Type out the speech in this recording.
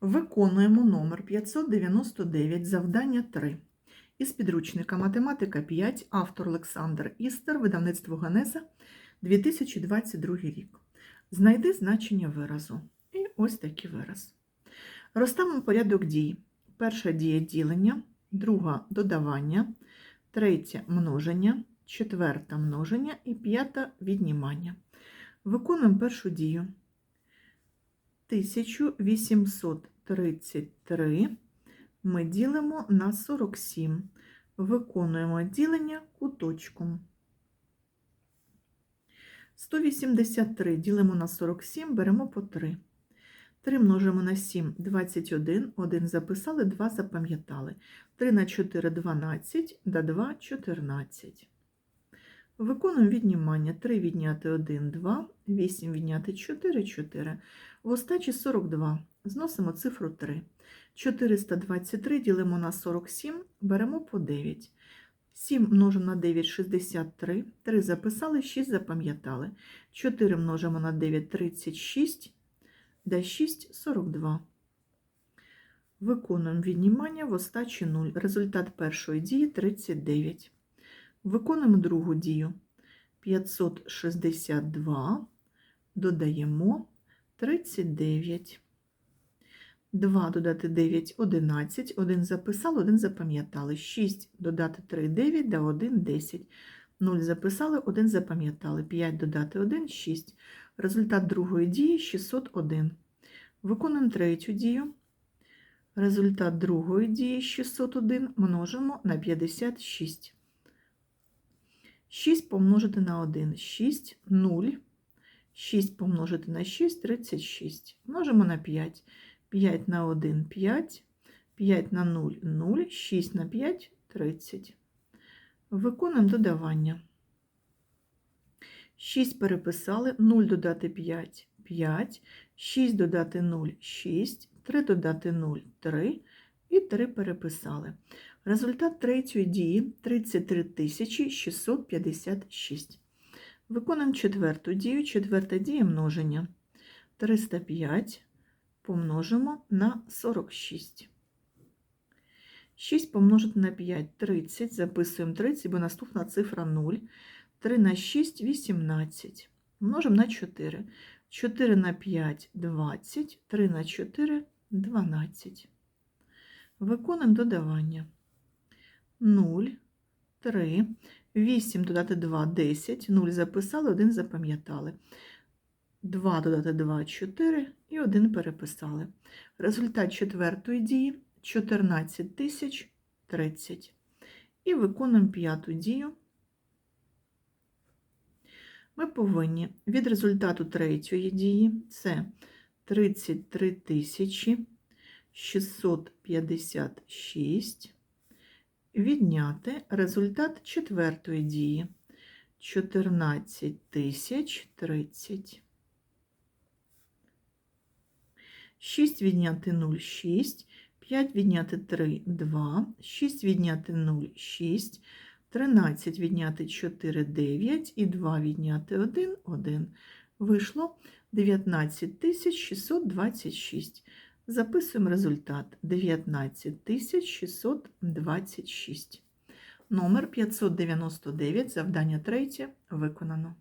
Виконуємо номер 599, завдання 3. Із підручника Математика 5, автор Олександр Істер, видавництво Ганеза, 2022 рік. Знайди значення виразу. І ось такий вираз. Розставимо порядок дій. Перша дія ділення, друга додавання, третя множення, четверта множення і п'ята віднімання. Виконуємо першу дію. 1833 ми ділимо на 47. Виконуємо ділення куточком. 183 ділимо на 47, беремо по 3. 3 множимо на 7 21, 1 записали, 2 запам'ятали. 3 на 4 12, до 2 14. Виконуємо віднімання. 3 відняти 1 2, 8 відняти 4 4. В остачі 42. Зносимо цифру 3. 423 ділимо на 47, беремо по 9. 7 множимо на 9 63. 3 записали, 6 запам'ятали. 4 множимо на 9 36, да 6 42. Виконуємо віднімання в остачі 0. Результат першої дії 39. Виконуємо другу дію. 562 додаємо 39. 2 додати 9 11, 1 записали, 1 запам'ятали. 6 додати 3 9, да 1 10. 0 записали, 1 запам'ятали. 5 додати 1 6. Результат другої дії 601. Виконуємо третю дію. Результат другої дії 601 множимо на 56. 6 помножити на 1 6, 0. 6 помножити на 6 36. Множимо на 5. 5 на 1 5, 5 на 0 0, 6 на 5 30. Виконуємо додавання. 6 переписали, 0 додати 5 5, 6 додати 0 6, 3 додати 0 3 і 3 переписали. Результат третьої дії 33 656. Виконуємо четверту дію. Четверта дія множення. 305 помножимо на 46. 6 помножити на 5 30. Записуємо 30, бо наступна цифра 0. 3 на 6 18. Множимо на 4. 4 на 5 20. 3 на 4 12. Виконуємо додавання. 0, 3, 8 додати 2 10, 0 записали, 1 запам'ятали. 2 додати 2 4 і 1 переписали. Результат четвертої дії 14 тисяч 30. І виконуємо п'яту дію. Ми повинні від результату третьої дії це 33 тисячі 656 відняти результат четвертої дії 14 тисяч 30. 6 відняти 0 6, 5 відняти 3 2, 6 відняти 0 6, 13 відняти 4 9 і 2 відняти 1 1. Вийшло 19 626. Записуємо результат 19 626. Номер 599, завдання 3 виконано.